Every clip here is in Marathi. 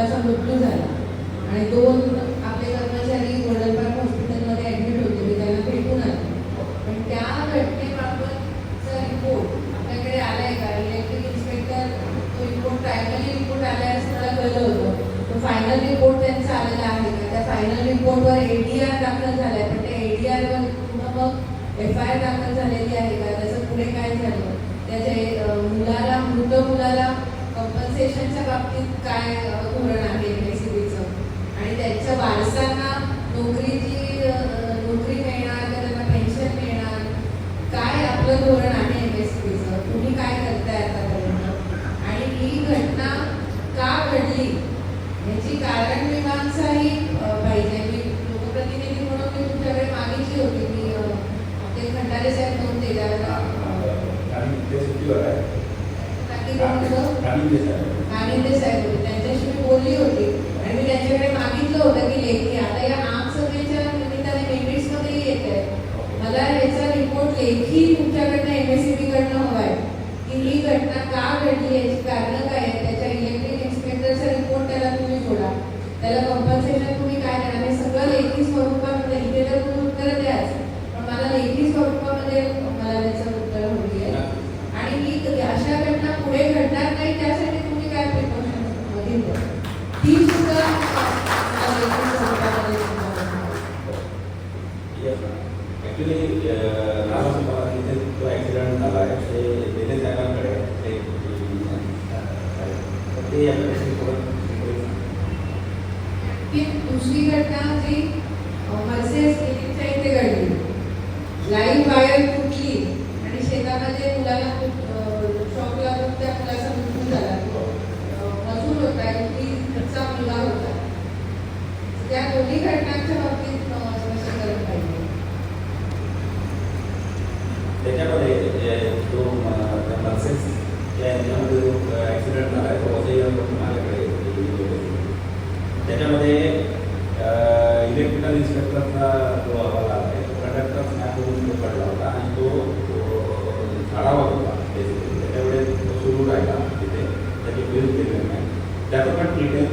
मुलाचा मृत्यू झाला. आणि दोन आपले कर्मचारी वडल पार्क हॉस्पिटलमध्ये ऍडमिट होते मी त्यांना भेटून आले. पण त्या घटनेबाबतचा रिपोर्ट आपल्याकडे आलाय का? इलेक्ट्रिक इन्स्पेक्टर तो रिपोर्ट ट्रायनली रिपोर्ट आलाय असताना असं मला कळलं होतं. तो फायनल रिपोर्ट त्यांचा आलेला आहे का? त्या फायनल रिपोर्टवर ए टी आर दाखल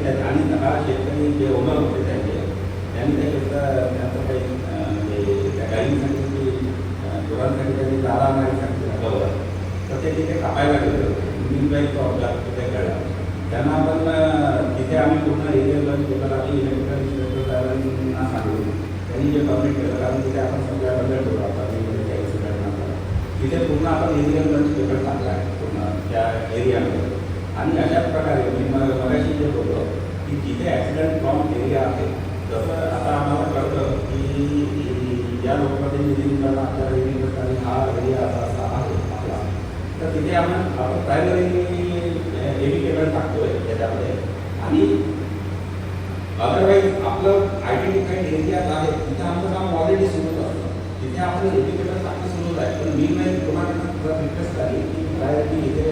त्या आणि हा शेतकरी जे ओनर होते त्यांचे त्यांनी त्याकरिता त्यांचं काही म्हणजे त्या गाईंसाठी की गुरांसाठी त्यांनी चारा आणायला सांगितलं बरोबर. तर ते तिथे कापायला गेलं मीन बाईक तो आपला त्यांना आपण तिथे आम्ही पूर्ण एरियाला लोकांना आम्ही इलेक्ट्रिकल इंस्पेक्टर सांगितलं. त्यांनी जे कंप्लीट केलं कारण तिथे आपण सगळ्या बदल ठेवला होता तिथे पूर्ण आपण एरियल लंच पेपर टाकला आहे. पूर्ण त्या एरियामध्ये आणि अशा प्रकारे मी मगाशी जे बोललो की जिथे ॲक्सिडेंट प्रॉम्प्ट एरिया आहे तसं आता आम्हाला कळतं की या लोकप्रतिनिधींकडून आपल्या रेल्वे हा एरिया असा असा आहे आपला. तर तिथे आपण प्रायमरी हेवी केबल टाकतो आहे त्याच्यामध्ये. आणि अदरवाईज आपलं आयडेंटिफाईड एरियाज आहे तिथे आमचं काम ऑलरेडी सुरूच असतं. तिथे आपलं हेवी केबल टाकणं सुरूच आहे. पण मी नाही तुम्हाला रिक्वेस्ट झाली की प्रायोरिटी इथे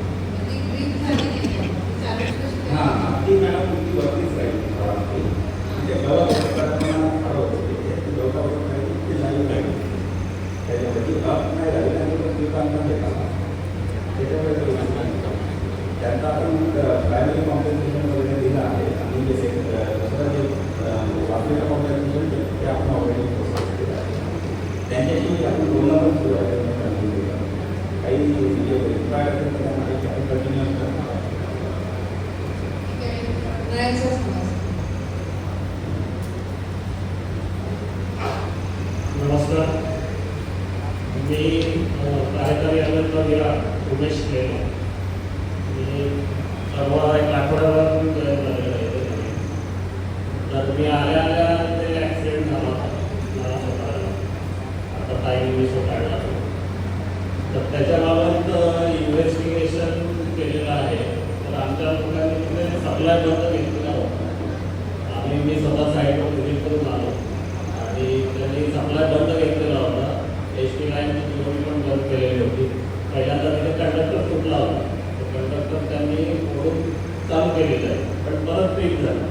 गेलेलं आहे पण परत ट्रीप झालं.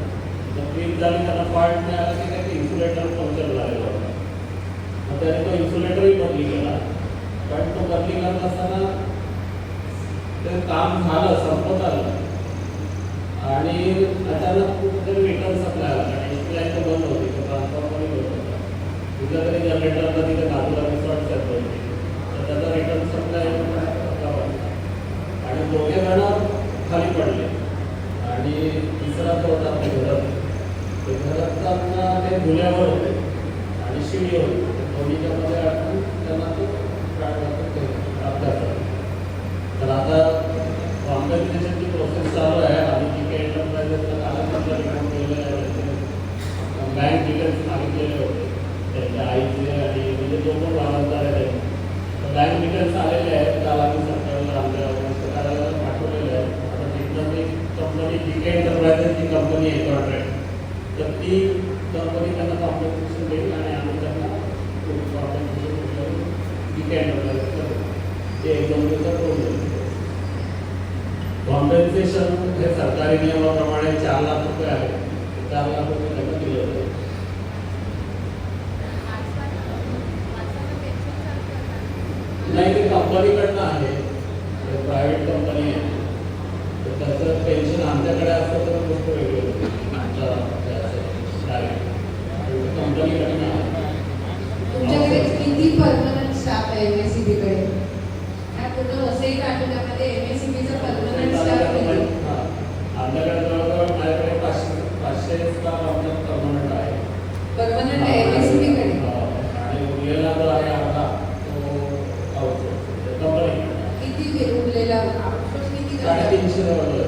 मग ट्रीप झाली त्याला पार्ट नाही आला की काय इन्सुलेटर पंक्चर झालेला मग त्याने तो इन्सुलेटरही बदली केला. पण तो बदली करत असताना ते काम झालं संपत आलं. आणि अचानक कुठेतरी मीटर सप्लाय आला. आणि एस लाईन तर बंद होती तर ट्रान्सफॉर्मरही बंद होता. तिथं तरी जनरेटरला तिथे बाजूला रिसॉर्ट करत होती. तर त्याचा रिटर्न सप्लाय आणि दोघे जण खाली पडले. पदार्थ होता. घरात ते घरात ते धुल्यावर होते. आणि शिडी होते. ते दोन्हीच्या मध्ये अडकून त्यांना तो अपघात तर आता कॉम्पेन्सेशनची प्रोसेस चालू आहे. आम्ही जी काही एंटरप्राइजेसला कागदपत्र रिटर्न केले आहे बँक डिटेल्स मागितलेले होते. त्यांच्या आईचे आणि म्हणजे जो पण वाहनदार आहे ते बँक डिटेल्स आलेले आहेत. काल आम्ही सरकारला आमच्या सरकारला पाठवलेले आहेत. आता तिथलं ते काही एंटरप्राइजेसची कंपनी आहे कॉन्ट्रॅक्ट तर ती कंपनी त्यांना कॉम्पेन्सेशन देईल आणि आम्ही त्यांना कॉम्पेन्सेशन जी काही एंटरप्राइजेस ते एक दोन दिवसात होऊन जाईल कॉम्पेन्सेशन हे सरकारी नियमाप्रमाणे चार लाख रुपये आहे चार लाख रुपये त्यांना दिले होते। नाही ते कंपनीकडनं आहे असतं तर गोष्ट वेगळी होती. तुमच्याकडे किती परमनंट स्टाफ आहे एमएससीबी कडे? ह्या पूर्ण वसई तालुक्यामध्ये एमएससीबीचा परमनंट स्टाफ किती? आमच्याकडे जवळजवळ माझ्याकडे पाचशे पाचशे स्टाफ आमच्या परमनंट आहे. परमनंट आहे एमएससीबी कडे? हा. आणि उरलेला जो आहे तो कंपनी किती उरलेला? साडेतीनशे जवळ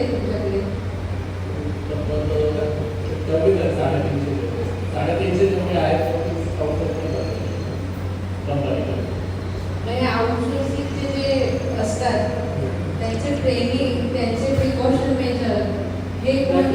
किती आहे तुमच्याकडे साडेतीनशे जेवढे आहेत. म्हणजे आउटसोर्सिंगचे जे असतात त्यांचे ट्रेनिंग त्यांचे प्रिकॉशन मेजर हे कोण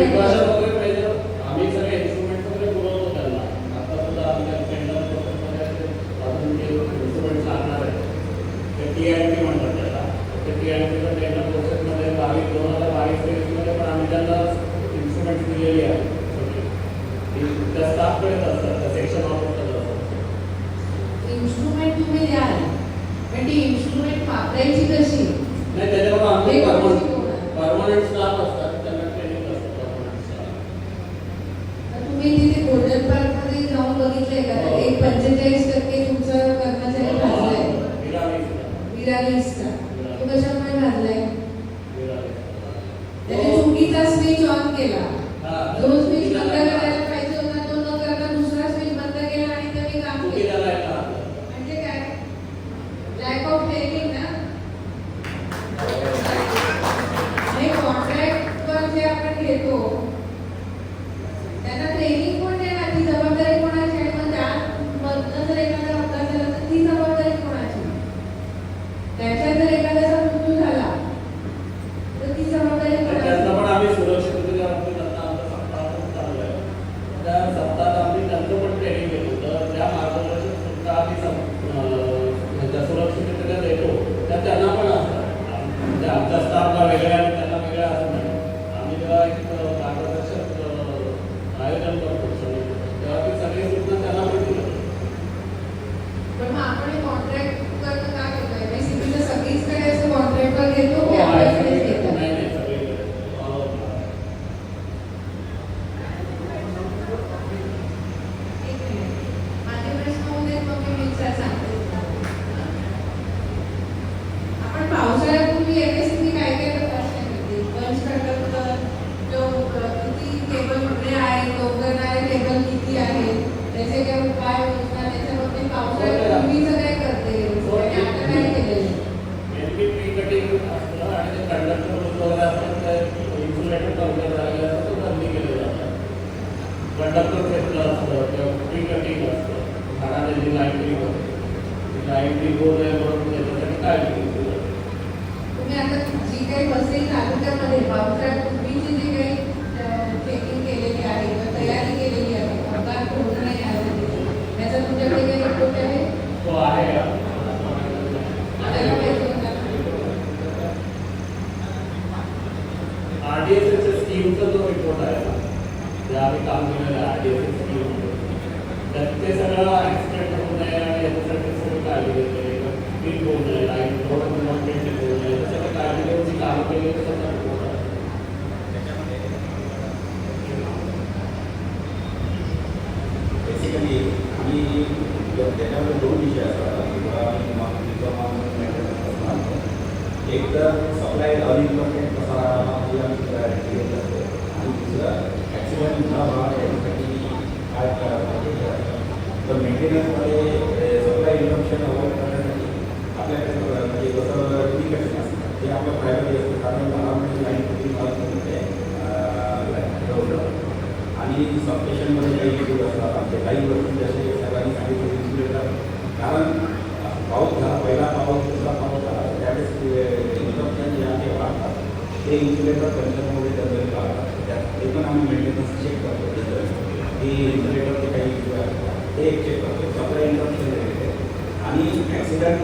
If आणि सबस्टेशनमध्ये काही इश्यूज असतात. आमचे काही गोष्टी म्हणजे जसे सगळ्यांनी सांगितले इश्यूज येतात कारण पाऊस झाला पहिला पाऊस दुसरा पाऊस झाला त्यावेळेस इन्स्ट्रक्शन जे आहे वाढतात ते इन्सुलेटर कंजनमध्ये जनरेट वाढतात त्यात ते पण आम्ही मेंटेनन्स चेक करतो. जनरेट हे इन्स्युलेटरचे काही ते एक चेक करतो सगळ्या इंटरप्शन आणि ॲक्सिडंट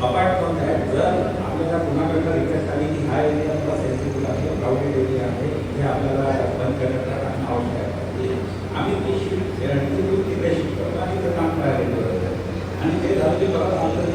अपार्ट फ्रॉम दॅट जर आपल्याला कुणाकडनं रिक्वेस्ट आली की हा एरिया आपला सेन्सिटिव्ह आहे क्राऊडेड एरिया आहे हे आपल्याला बंद करण्यात राहणं आवश्यक आहे. म्हणजे आम्ही ते शिफ्ट शिफ्ट करतो आणि ते काम करायला आणि ते झालं की परत आमचं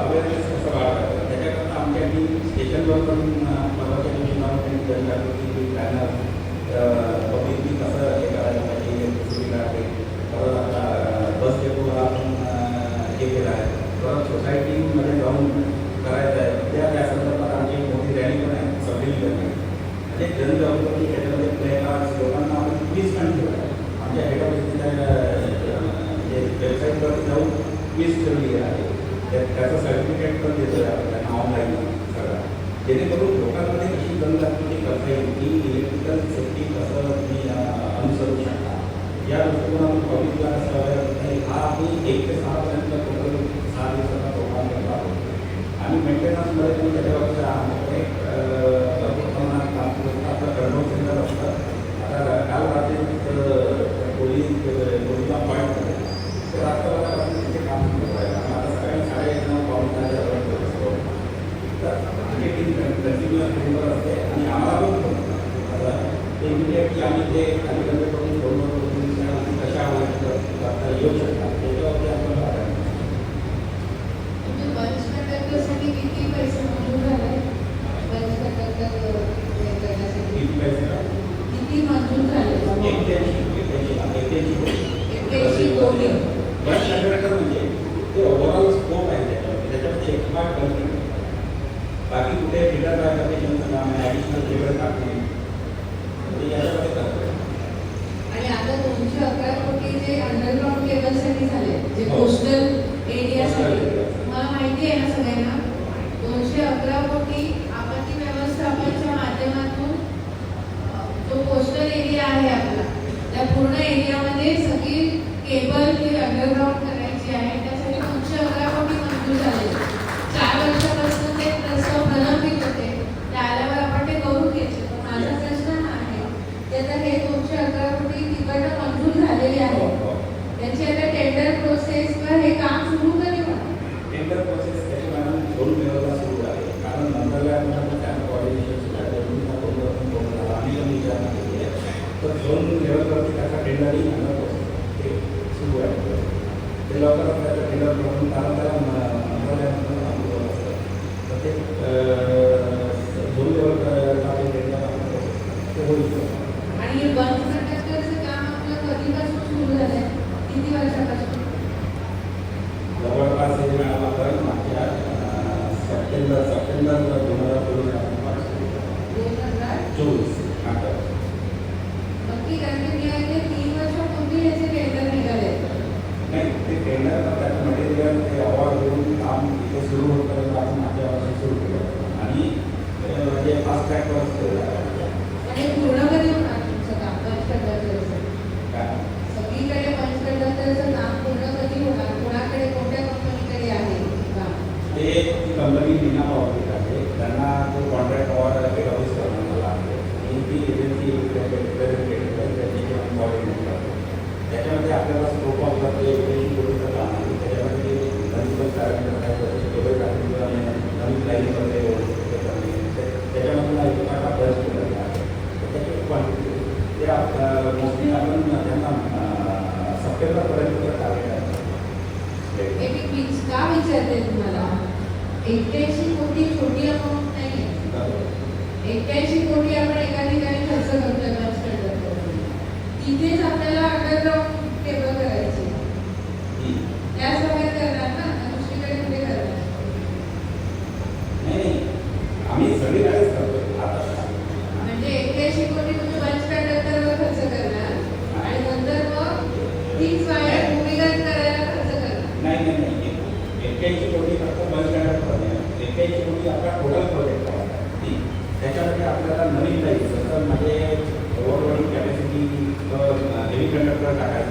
अवेअरनेस कसं वाढवायचं त्याच्याकरता आमच्या आम्ही स्टेशनवर पण महत्त्वाच्या योजनावर त्यांनी जनजागृती पब्लिक पब्लिकली कसं हे करायला पाहिजे सुविधा आहे परत बस डेपोला आपण हे केलं आहे परत सोसायटीमध्ये जाऊन करायचं आहे त्या त्या संदर्भात आमची मोठी रॅली पण आहे सगळी आहे म्हणजे जनजागृती त्याच्यामध्ये प्लेला लोकांना आपण वीस पण ठेवलं आहे आमच्या हेड ऑफिसच्या म्हणजे वेबसाईटवर जाऊन वीस ठेवली आहे. त्याचं सर्टिफिकेट पण देतो त्यांना ऑनलाईन सगळं. जेणेकरून लोकांमध्ये अशी जनजागृती करता येईल की इलेक्ट्रिकल सेफ्टी कसं तुम्ही अनुसरू शकता. या दृष्टिकोनातून पब्लिकला कसं हा मी एक ते सहा म्हणजे कोस्टल एरियासाठी मला माहिती आहे ना सगळ्यांना दोनशे अकरा कोटी आपत्ती व्यवस्थापनच्या माध्यमातून जो कोस्टल एरिया आहे आपला त्या पूर्ण एरियामध्ये सगळी केबल ही अंडरग्राऊंड करायची आहे. सप्टेंबरपर्यंत टार्गेट प्लीज का विचारते तुम्हाला? एक्क्याऐंशी कोटी छोटी अमाऊंट एक्क्याऐंशी कोटी फक्त बस स्टँडर्ड प्रोजेक्ट एक्क्याऐंशी कोटी आपला टोटल प्रोजेक्ट आहे त्याच्यामध्ये आपल्याला नवीन काही जसं म्हणजे ओव्हरलोडिंग कॅपॅसिटी हेवी कंडक्टर टाकायचं.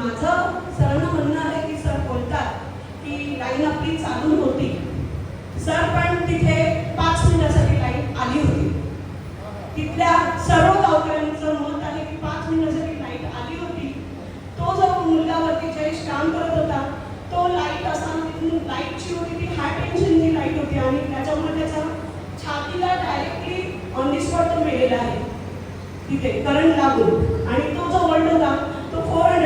माझं सरांना म्हणणं आहे की सर बोलतात की लाईन आपली चालू होती. सर पण तिथे पाच मिनिटासाठी लाईन आली होती. तिथल्या सर्व गावकऱ्यांचं मत आहे की पाच मिनिटासाठी लाइट आली होती. तो जो मुलगावरती जयेश काम करत होता तो लाइट असताना तिथून लाईटची होती ती हाय टेन्शनची लाइट होती आणि त्याच्यामुळे त्याचा छातीला डायरेक्टली ऑन दी स्पॉट तो मिळेला आहे. तिथे करंट लागून. आणि तो जो वर्ल्ड होता तो फोर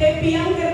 Happy Bianca.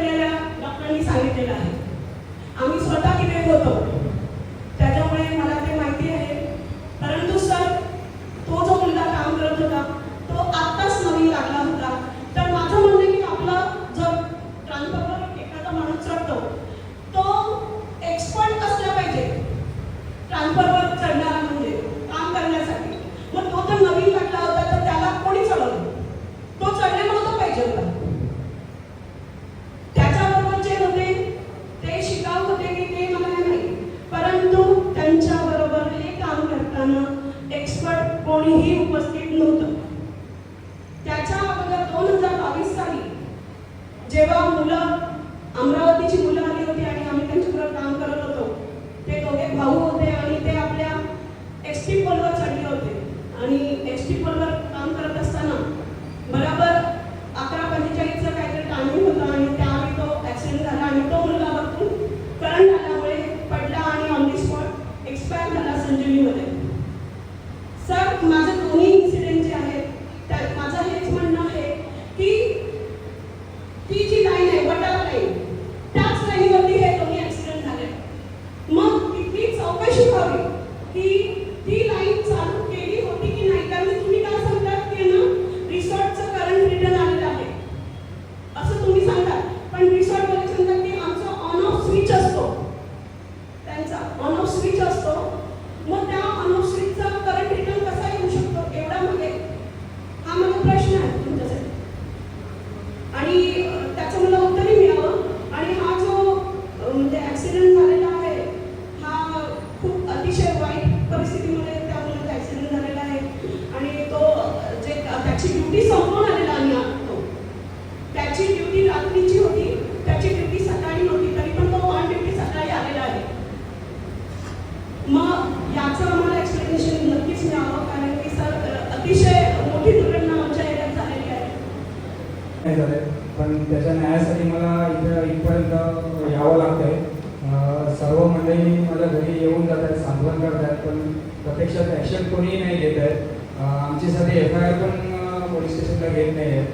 प्रत्यक्षात कोणीही नाही घेत आहेत. आमच्यासाठी आमची एफ आय आर पण पोलीस स्टेशनला घेत नाही आहेत.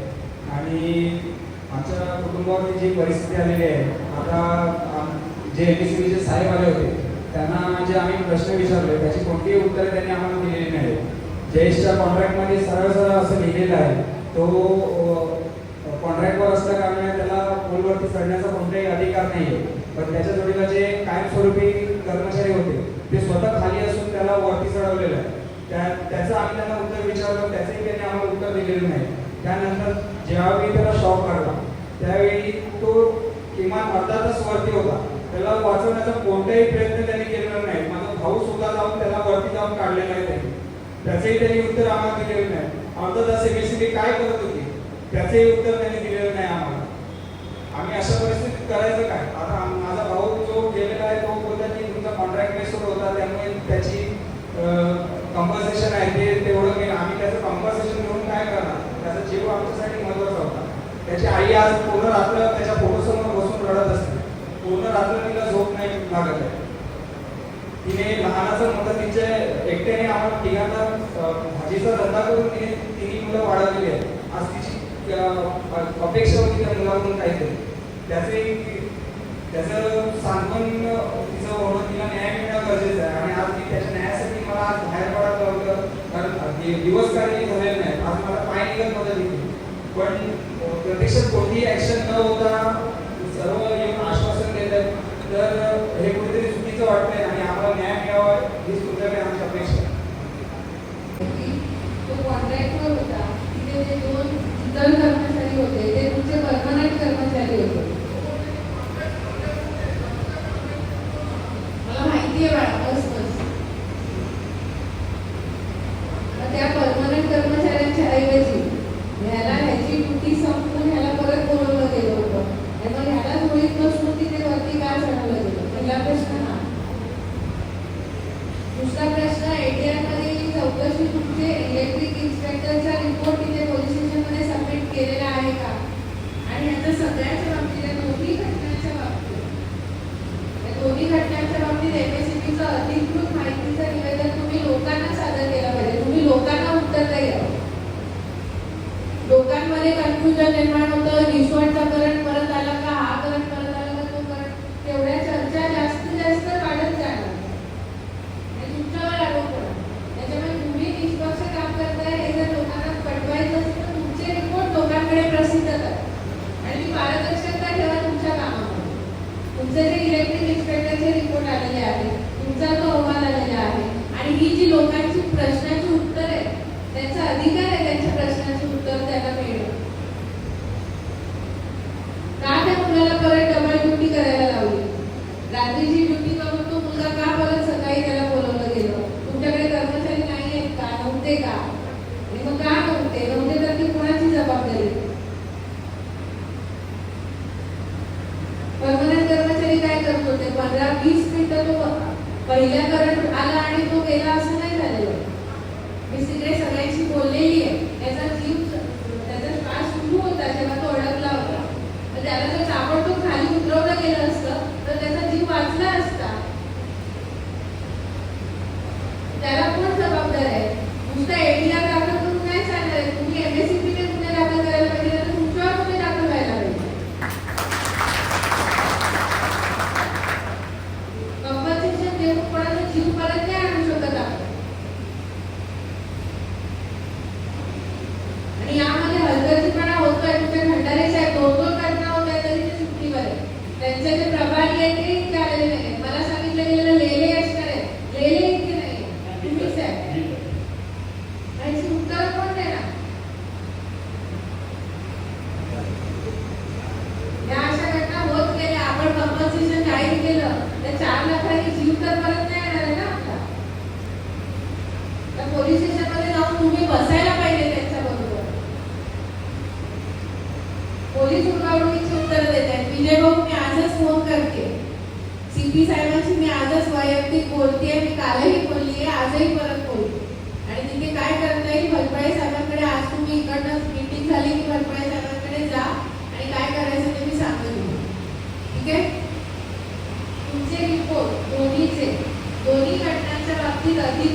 आणि आमच्या कुटुंबावरती जी परिस्थिती आलेली आहे आता जे एम एस सीचे साहेब आले होते त्यांना जे आम्ही प्रश्न विचारले त्याची कोणतीही उत्तरं त्यांनी आम्हाला दिलेली नाही जयेशच्या कॉन्ट्रॅक्टमध्ये सरळ सरळ असं लिहिलेलं आहे तो कॉन्ट्रॅक्टवर असल्या कारणाने त्याला पोलवरती चढण्याचा कोणताही अधिकार नाही आहे पण त्याच्या जोडीला जे कायमस्वरूपी कर्मचारी होते ते स्वतः खाली असून त्याला वरती चढवलेलं आहे. त्या त्याचं आम्ही त्यांना उत्तर विचारलं त्याचंही त्यांनी आम्हाला उत्तर दिलेलं नाही. त्यानंतर ज्यावेळी त्याला शॉक काढला त्यावेळी तो किमान अर्धा तास वरती होता. त्याला वाचवण्याचा कोणताही प्रयत्न त्यांनी केलेला नाही. माझा भाऊ सुद्धा जाऊन त्याला वरती जाऊन काढलेला आहे त्यांनी. त्याचंही त्यांनी उत्तर आम्हाला दिलेलं नाही. अर्धा तास एमएससीबी काय करत होती? त्याचंही उत्तर त्यांनी दिलेलं नाही आम्हाला. आम्ही अशा परिस्थितीत करायचं काय? आता माझा भाऊ जो गेलेला आहे तो बोलता की तुमचा कॉन्ट्रॅक्ट बेसवर होता त्यामुळे त्याची कम्पन्सेशन आहे ते तेवढं मी आम्ही त्याचं कम्पन्सेशन घेऊन काय करणार? त्याचा जीव आमच्यासाठी महत्त्वाचा होता. त्याची आई आज पूर्ण रात्र त्याच्या फोटोसमोर बसून रडत असते. पूर्ण रात्र तिला झोप नाही लागत आहे. तिने लहानाचं मोठं तिचे एकट्याने आम्हाला तिघांना भाजीचा धंदा करून तिने तिन्ही मुलं वाढवलेली आहे आज तिची अपेक्षा होती त्या मुलाकडून काहीतरी. त्याचे त्याचं सांत्वन तिचं होणं तिला न्याय मिळणं गरजेचं आहे. आणि आज ती त्याच्या न्यायासाठी मला आज बाहेर पडायला लागलं कारण हे दिवस काही झालेले नाही. आज मला पाय निघत मदत येते पण प्रत्यक्षात कोणतीही ऍक्शन न होता सर्व येऊन आश्वासन देत आहेत तर हे कुठेतरी चुकीचं वाटतंय आणि आम्हाला न्याय मिळावा हीच तुमच्याकडे आमची अपेक्षा आहे. होता. तिथे जे दोन कर्मचारी होते ते तुमचे परमनंट कर्मचारी होते. ती बोलतीये मी कालही बोललीये आजही परत बोलते. आणि तिथे काय करता येईल भरपाई साहेबांकडे आज तुम्ही इकडनं मीटिंग झाली की भरपाई साहेबांकडे जा आणि काय करायचं ते मी सांगत ठीक आहे? तुमचे रिपोर्ट दोन्हीचे दोन्ही घटनांच्या बाबतीत अधिक